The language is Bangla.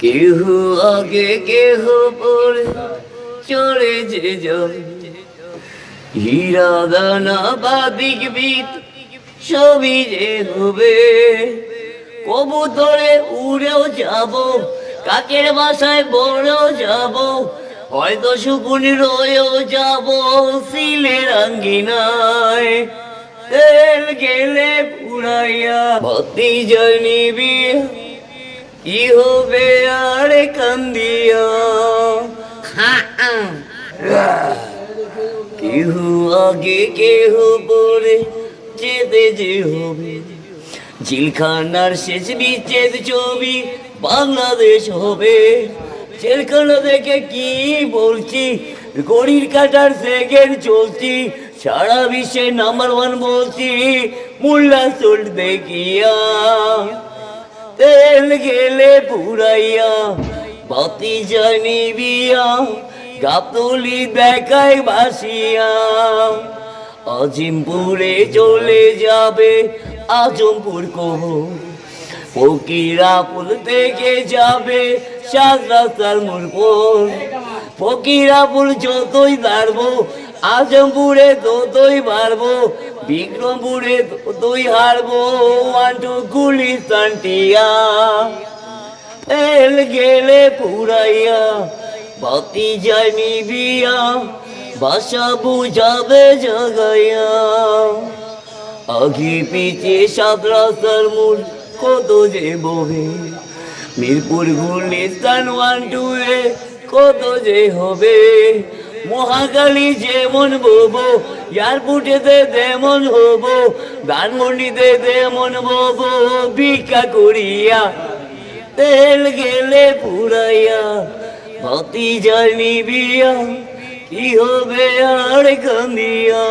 কেহ আগে কেহ পরে চলে যে যাবে হীরা দানা বাদিক বিত সবই যে হবে। কবুতরে উড়েও যাব, কাকের বাসায় বড়েও যাব। হয়তো শুকুনি রয়েও যাব সিলের আঙ্গিনায় তেল গেলে পুরাইয়া ভক্তি জানিবি কি হবে কান্দিয়া আগে কেহ পরে যেতে যে হবে জিলখানার শেষ বিচ্ছেদ ছবি বাংলাদেশ হবে। জেলখানা দেখে কি বলছি? গড়ির কাটার সেকেন্ড চলছি। সারা বিশ্বে নাম্বার ওয়ান বলছি, মোল্লা সোল্ট দেখিয়া। তেল গেলে পুরাইয়া। বাতি জানিবিয়া গাবতলি দেখায় বাসিয়া আজিমপুরে চলে যাবে আজমপুর কহ। ফকিরা পুল থেকে যাবে সাত রাস্তার মোড় ফকিরা পুল যতই দাঁড়বো আজমপুরে ততই পারব বিক্রমপুরে ততই হারবো। ওয়ান, টু গুলিস্তানটিয়া তেল গেলে পুরাইয়া, বাতি জানি বিয়া বাসা বুঝাবে জাগাইয়া। আগে পিছে সাত রাস্তার মূল কত যে বহে, মিরপুর গুলিস্তান ওয়ান টু এ কত যে হবে। মহাকালী যেমন ববো, এয়ারপোর্টেতে তেমন হব, ধানমন্ডিতে তেমন বব, ভিক্ষা করিয়া তেল গেলে পুরাইয়া ভক্তি জানি বিয়া কি হবে আর কান্দিয়া?